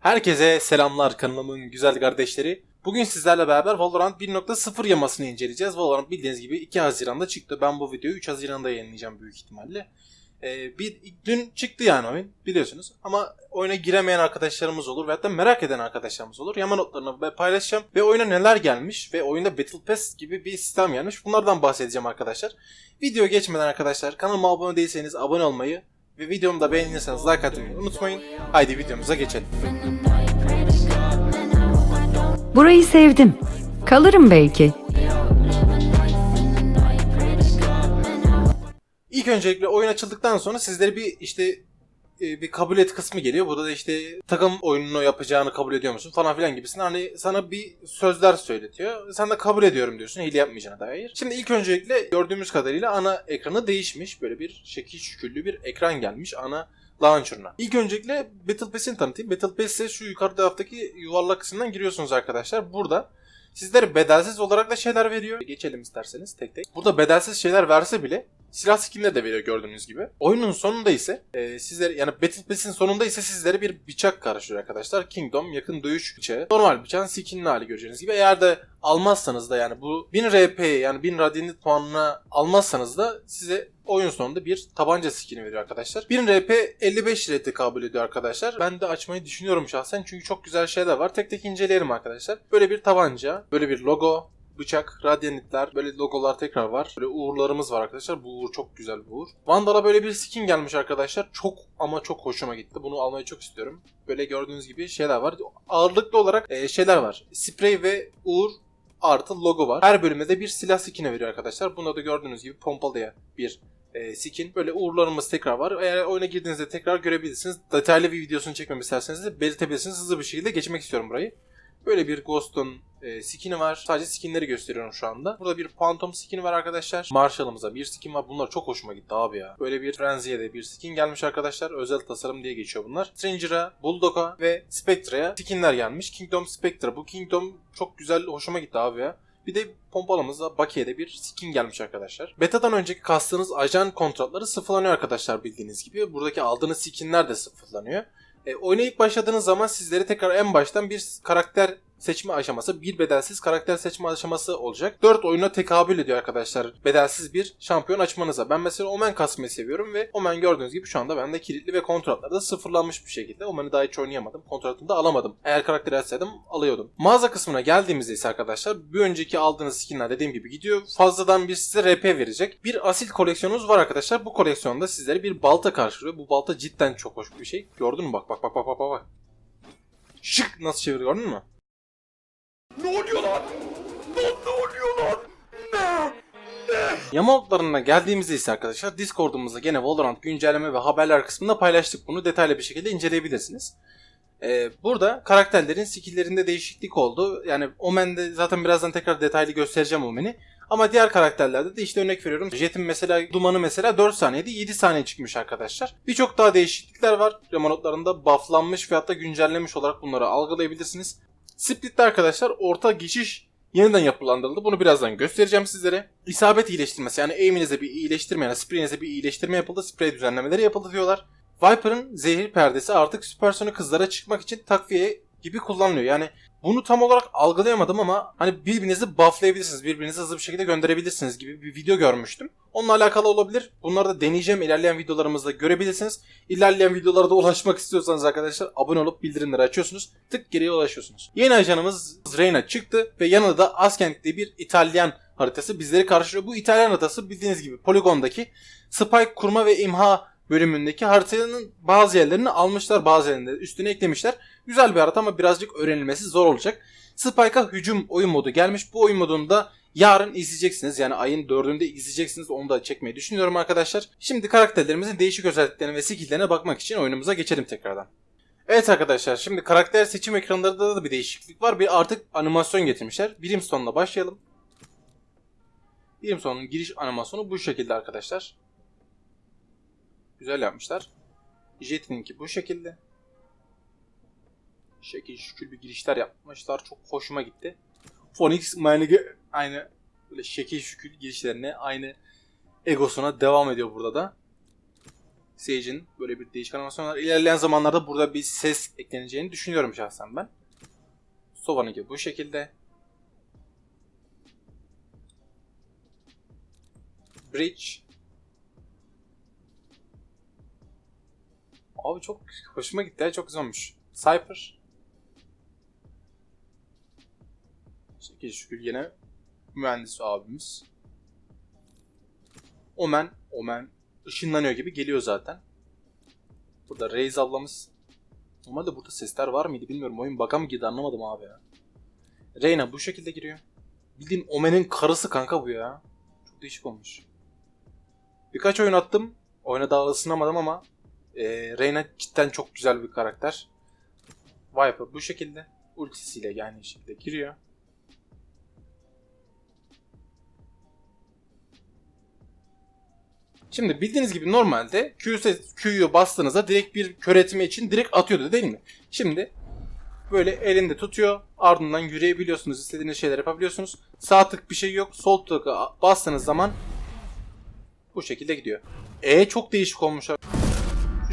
Herkese selamlar kanalımın güzel kardeşleri. Bugün sizlerle beraber Valorant 1.0 yamasını inceleyeceğiz. Valorant bildiğiniz gibi 2 Haziran'da çıktı. Ben bu videoyu 3 Haziran'da yayınlayacağım büyük ihtimalle. Ee, bir dün çıktı yani oyun biliyorsunuz. Ama oyuna giremeyen arkadaşlarımız olur ve hatta merak eden arkadaşlarımız olur. Yama notlarını paylaşacağım ve oyuna neler gelmiş ve oyunda Battle Pass gibi bir sistem gelmiş. Bunlardan bahsedeceğim arkadaşlar. Video geçmeden arkadaşlar kanalıma abone değilseniz abone olmayı ve videomu da beğenirseniz like atmayı unutmayın. Haydi videomuza geçelim. Burayı sevdim. Kalırım belki. İlk öncelikle oyun açıldıktan sonra sizlere bir işte bir kabul et kısmı geliyor. Burada da işte takım oyununu yapacağını kabul ediyor musun falan filan gibisinden hani sana bir sözler söyletiyor. Sen de kabul ediyorum diyorsun hile yapmayacağına dair. Şimdi ilk öncelikle gördüğümüz kadarıyla ana ekranı değişmiş. Böyle bir şekil şüküllü bir ekran gelmiş ana launcher'ına. İlk öncelikle Battle Pass'ini tanıtayım. Battle Pass ise şu yukarı taraftaki yuvarlak kısımdan giriyorsunuz arkadaşlar. Burada sizlere bedelsiz olarak da şeyler veriyor. Geçelim isterseniz tek tek. Burada bedelsiz şeyler verse bile silah skinleri de veriyor gördüğünüz gibi. Oyunun sonunda ise e, sizlere yani Battle Pass'in sonunda ise sizlere bir bıçak karşılıyor arkadaşlar. Kingdom yakın dövüş bıçağı. Normal bıçağın skinli hali göreceğiniz gibi. Eğer de almazsanız da yani bu 1000 RP yani 1000 Radiant puanına almazsanız da size oyun sonunda bir tabanca skini veriyor arkadaşlar. 1000 RP 55 liraya tekabül ediyor arkadaşlar. Ben de açmayı düşünüyorum şahsen çünkü çok güzel şeyler var. Tek tek inceleyelim arkadaşlar. Böyle bir tabanca, böyle bir logo, bıçak, radyanitler, böyle logolar tekrar var. Böyle uğurlarımız var arkadaşlar. Bu uğur çok güzel bir uğur. Vandal'a böyle bir skin gelmiş arkadaşlar. Çok ama çok hoşuma gitti. Bunu almayı çok istiyorum. Böyle gördüğünüz gibi şeyler var. Ağırlıklı olarak e, şeyler var. Sprey ve uğur artı logo var. Her bölüme de bir silah skin'i veriyor arkadaşlar. Bunda da gördüğünüz gibi pompalıya bir e, skin. Böyle uğurlarımız tekrar var. Eğer oyuna girdiğinizde tekrar görebilirsiniz. Detaylı bir videosunu çekmemi isterseniz de belirtebilirsiniz. Hızlı bir şekilde geçmek istiyorum burayı. Böyle bir Ghost'un e, skin'i var. Sadece skinleri gösteriyorum şu anda. Burada bir Phantom skin'i var arkadaşlar. Marshall'ımıza bir skin var. Bunlar çok hoşuma gitti abi ya. Böyle bir Frenzy'ye de bir skin gelmiş arkadaşlar. Özel tasarım diye geçiyor bunlar. Stranger'a, Bulldog'a ve Spectre'ya skinler gelmiş. Kingdom Spectre. Bu Kingdom çok güzel, hoşuma gitti abi ya. Bir de pompalımızda Bakiye'de bir skin gelmiş arkadaşlar. Beta'dan önceki kastığınız ajan kontratları sıfırlanıyor arkadaşlar bildiğiniz gibi. Buradaki aldığınız skinler de sıfırlanıyor. E, oyuna ilk başladığınız zaman sizlere tekrar en baştan bir karakter seçme aşaması, bir bedelsiz karakter seçme aşaması olacak. 4 oyuna tekabül ediyor arkadaşlar bedelsiz bir şampiyon açmanıza. Ben mesela Omen kasmayı seviyorum ve Omen gördüğünüz gibi şu anda bende kilitli ve kontratlarda sıfırlanmış bir şekilde. Omen'i daha hiç oynayamadım. Kontratını da alamadım. Eğer karakteri açsaydım alıyordum. Mağaza kısmına geldiğimizde ise arkadaşlar bir önceki aldığınız skinler dediğim gibi gidiyor. Fazladan bir size RP verecek. Bir asil koleksiyonunuz var arkadaşlar. Bu koleksiyonda sizlere bir balta karşılıyor. Bu balta cidden çok hoş bir şey. Gördün mü? Bak bak bak bak bak bak. Şık nasıl çeviriyor gördün mü? Ne oluyor lan? Ne, ne oluyor lan? Ne? Yama notlarına geldiğimizde ise arkadaşlar Discord'umuzda gene Valorant güncelleme ve haberler kısmında paylaştık bunu. Detaylı bir şekilde inceleyebilirsiniz. Ee, burada karakterlerin skill'lerinde değişiklik oldu. Yani Omen'de zaten birazdan tekrar detaylı göstereceğim Omen'i. Ama diğer karakterlerde de işte örnek veriyorum. Jet'in mesela dumanı mesela 4 saniyede 7 saniye çıkmış arkadaşlar. Birçok daha değişiklikler var. Yama notlarında bufflanmış ve hatta güncellenmiş olarak bunları algılayabilirsiniz. Split'te arkadaşlar orta geçiş yeniden yapılandırıldı. Bunu birazdan göstereceğim sizlere. İsabet iyileştirmesi yani aim'inize bir iyileştirme yani spreyinize bir iyileştirme yapıldı. Sprey düzenlemeleri yapıldı diyorlar. Viper'ın zehir perdesi artık süpersonic hızlara çıkmak için takviye gibi kullanılıyor. Yani bunu tam olarak algılayamadım ama hani birbirinizi bufflayabilirsiniz, birbirinizi hızlı bir şekilde gönderebilirsiniz gibi bir video görmüştüm. Onunla alakalı olabilir. Bunları da deneyeceğim. İlerleyen videolarımızda görebilirsiniz. İlerleyen videolara da ulaşmak istiyorsanız arkadaşlar abone olup bildirimleri açıyorsunuz. Tık geriye ulaşıyorsunuz. Yeni ajanımız Reyna çıktı ve yanında da Askent diye bir İtalyan haritası bizleri karşılıyor. Bu İtalyan haritası bildiğiniz gibi Polygon'daki Spike kurma ve imha bölümündeki haritanın bazı yerlerini almışlar bazı yerlerini de üstüne eklemişler. Güzel bir harita ama birazcık öğrenilmesi zor olacak. Spike'a hücum oyun modu gelmiş. Bu oyun modunda yarın izleyeceksiniz. Yani ayın 4'ünde izleyeceksiniz. Onu da çekmeyi düşünüyorum arkadaşlar. Şimdi karakterlerimizin değişik özelliklerine ve skill'lerine bakmak için oyunumuza geçelim tekrardan. Evet arkadaşlar şimdi karakter seçim ekranlarında da bir değişiklik var. Bir artık animasyon getirmişler. Brimstone'la başlayalım. Brimstone'un giriş animasyonu bu şekilde arkadaşlar. Güzel yapmışlar. Jet'inki bu şekilde. Şekil şükür bir girişler yapmışlar. Çok hoşuma gitti. Phoenix Manig'e aynı böyle şekil şükür girişlerine aynı egosuna devam ediyor burada da. Sage'in böyle bir değişik animasyon var. İlerleyen zamanlarda burada bir ses ekleneceğini düşünüyorum şahsen ben. Sova'nınki bu şekilde. Bridge. Abi çok hoşuma gitti ya çok güzel olmuş. Cypher. Şekil şükür yine mühendis abimiz. Omen, Omen ışınlanıyor gibi geliyor zaten. Burada Reis ablamız. Normalde burada sesler var mıydı bilmiyorum. Oyun baka mı girdi anlamadım abi ya. Reyna bu şekilde giriyor. Bildiğin Omen'in karısı kanka bu ya. Çok değişik olmuş. Birkaç oyun attım. Oyuna daha ısınamadım ama e, Reyna cidden çok güzel bir karakter. Viper bu şekilde. Ultisiyle yani şekilde giriyor. Şimdi bildiğiniz gibi normalde Q ses- Q'yu bastığınızda direkt bir kör etme için direkt atıyordu değil mi? Şimdi böyle elinde tutuyor. Ardından yürüyebiliyorsunuz. istediğiniz şeyler yapabiliyorsunuz. Sağ tık bir şey yok. Sol tıkı bastığınız zaman bu şekilde gidiyor. E çok değişik olmuş.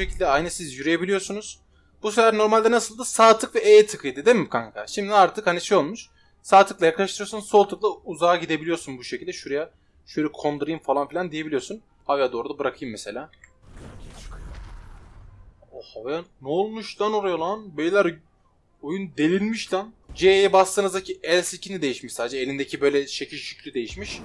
Şekilde aynı siz yürüyebiliyorsunuz. Bu sefer normalde nasıldı? Sağ tık ve E tıkıydı değil mi kanka? Şimdi artık hani şey olmuş. Sağ tıkla yaklaştırıyorsun, sol tıkla uzağa gidebiliyorsun bu şekilde. Şuraya şöyle kondurayım falan filan diyebiliyorsun. Havaya doğru da bırakayım mesela. O havaya ne olmuş lan oraya lan? Beyler oyun delirmiş lan. C'ye bastığınızdaki el skin'i değişmiş sadece. Elindeki böyle şekil şüklü değişmiş.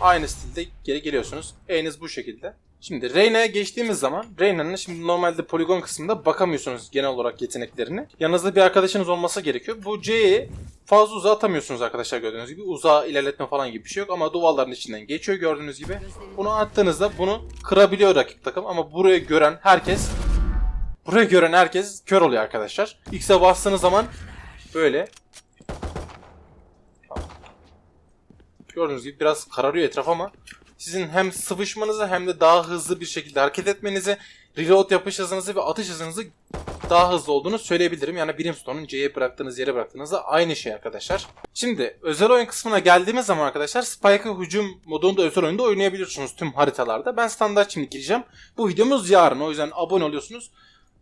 Aynı stilde geri geliyorsunuz. E'niz bu şekilde. Şimdi Reyna'ya geçtiğimiz zaman Reyna'nın şimdi normalde poligon kısmında bakamıyorsunuz genel olarak yeteneklerini. Yanınızda bir arkadaşınız olması gerekiyor. Bu C'yi fazla uzağa atamıyorsunuz arkadaşlar gördüğünüz gibi. Uzağa ilerletme falan gibi bir şey yok ama duvarların içinden geçiyor gördüğünüz gibi. Bunu attığınızda bunu kırabiliyor rakip takım ama burayı gören herkes burayı gören herkes kör oluyor arkadaşlar. X'e bastığınız zaman böyle Gördüğünüz gibi biraz kararıyor etraf ama sizin hem sıvışmanızı hem de daha hızlı bir şekilde hareket etmenizi, reload yapış hızınızı ve atış hızınızı daha hızlı olduğunu söyleyebilirim. Yani Brimstone'un C'ye bıraktığınız yere bıraktığınızda aynı şey arkadaşlar. Şimdi özel oyun kısmına geldiğimiz zaman arkadaşlar Spike'ı hücum modunda özel oyunda oynayabiliyorsunuz tüm haritalarda. Ben standart şimdi gireceğim. Bu videomuz yarın o yüzden abone oluyorsunuz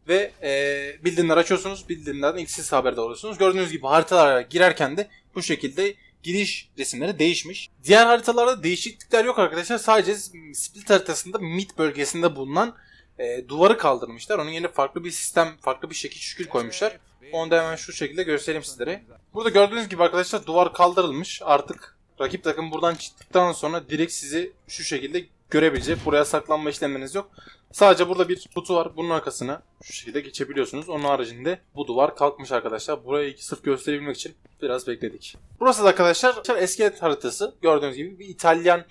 ve e, bildirimler açıyorsunuz. Bildirimlerden ilk siz haberdar oluyorsunuz. Gördüğünüz gibi haritalara girerken de bu şekilde giriş resimleri değişmiş. Diğer haritalarda değişiklikler yok arkadaşlar. Sadece Split haritasında mid bölgesinde bulunan e, duvarı kaldırmışlar. Onun yerine farklı bir sistem, farklı bir şekil şükür koymuşlar. Onu da hemen şu şekilde göstereyim sizlere. Burada gördüğünüz gibi arkadaşlar duvar kaldırılmış. Artık rakip takım buradan çıktıktan sonra direkt sizi şu şekilde görebilecek. Buraya saklanma işlemleriniz yok. Sadece burada bir kutu var. Bunun arkasına şu şekilde geçebiliyorsunuz. Onun haricinde bu duvar kalkmış arkadaşlar. Burayı sırf gösterebilmek için biraz bekledik. Burası da arkadaşlar eski haritası. Gördüğünüz gibi bir İtalyan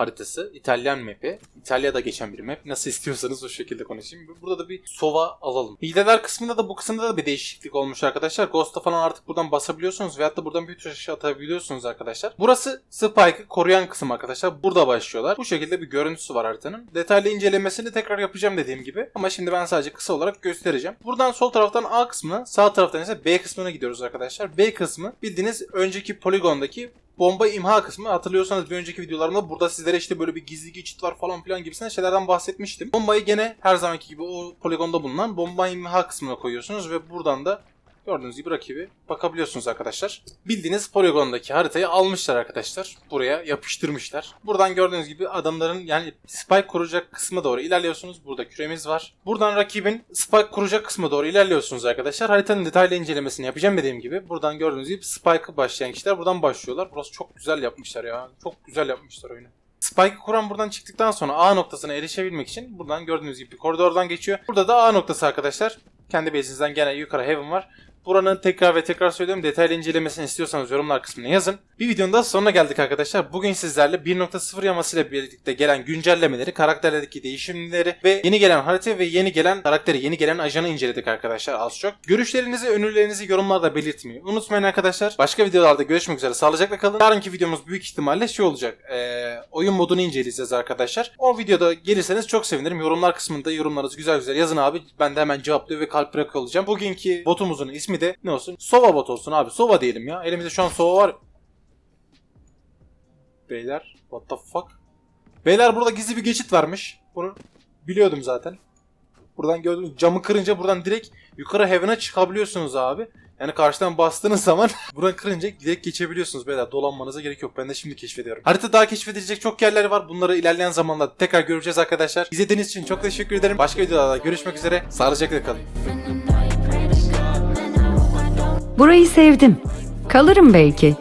haritası. İtalyan map'i. İtalya'da geçen bir map. Nasıl istiyorsanız o şekilde konuşayım. Burada da bir sova alalım. Hileler kısmında da bu kısımda da bir değişiklik olmuş arkadaşlar. Ghost'a falan artık buradan basabiliyorsunuz veyahut da buradan bir tür şey atabiliyorsunuz arkadaşlar. Burası Spike'ı koruyan kısım arkadaşlar. Burada başlıyorlar. Bu şekilde bir görüntüsü var haritanın. Detaylı incelemesini tekrar yapacağım dediğim gibi. Ama şimdi ben sadece kısa olarak göstereceğim. Buradan sol taraftan A kısmına, sağ taraftan ise B kısmına gidiyoruz arkadaşlar. B kısmı bildiğiniz önceki poligondaki bomba imha kısmı hatırlıyorsanız bir önceki videolarımda burada sizlere işte böyle bir gizli geçit var falan filan gibisinden şeylerden bahsetmiştim. Bombayı gene her zamanki gibi o poligonda bulunan bomba imha kısmına koyuyorsunuz ve buradan da gördüğünüz gibi rakibi bakabiliyorsunuz arkadaşlar. Bildiğiniz poligondaki haritayı almışlar arkadaşlar. Buraya yapıştırmışlar. Buradan gördüğünüz gibi adamların yani spike kuracak kısmı doğru ilerliyorsunuz. Burada küremiz var. Buradan rakibin spike kuracak kısmı doğru ilerliyorsunuz arkadaşlar. Haritanın detaylı incelemesini yapacağım dediğim gibi. Buradan gördüğünüz gibi spike başlayan kişiler buradan başlıyorlar. Burası çok güzel yapmışlar ya. Çok güzel yapmışlar oyunu. Spike'ı kuran buradan çıktıktan sonra A noktasına erişebilmek için buradan gördüğünüz gibi bir koridordan geçiyor. Burada da A noktası arkadaşlar. Kendi base'inizden gene yukarı Heaven var. Buranın tekrar ve tekrar söylüyorum detaylı incelemesini istiyorsanız yorumlar kısmına yazın. Bir videonun daha sonuna geldik arkadaşlar. Bugün sizlerle 1.0 yamasıyla birlikte gelen güncellemeleri, karakterlerdeki değişimleri ve yeni gelen harita ve yeni gelen karakteri, yeni gelen ajanı inceledik arkadaşlar az çok. Görüşlerinizi, önerilerinizi yorumlarda belirtmeyi unutmayın arkadaşlar. Başka videolarda görüşmek üzere. Sağlıcakla kalın. Yarınki videomuz büyük ihtimalle şey olacak. Ee, oyun modunu inceleyeceğiz arkadaşlar. O videoda gelirseniz çok sevinirim. Yorumlar kısmında yorumlarınızı güzel güzel yazın abi. Ben de hemen cevaplıyor ve kalp bırakıyor olacağım. Bugünkü botumuzun de ne olsun? Sova bot olsun abi. Sova diyelim ya. Elimizde şu an Sova var. Beyler what the fuck? Beyler burada gizli bir geçit varmış. Bunu biliyordum zaten. Buradan gördüğünüz camı kırınca buradan direkt yukarı heaven'a çıkabiliyorsunuz abi. Yani karşıdan bastığınız zaman buradan kırınca direkt geçebiliyorsunuz beyler. Dolanmanıza gerek yok. Ben de şimdi keşfediyorum. Harita daha keşfedilecek çok yerler var. Bunları ilerleyen zamanlarda tekrar göreceğiz arkadaşlar. İzlediğiniz için çok teşekkür ederim. Başka videolarda görüşmek üzere. Sağlıcakla kalın. Burayı sevdim. Kalırım belki.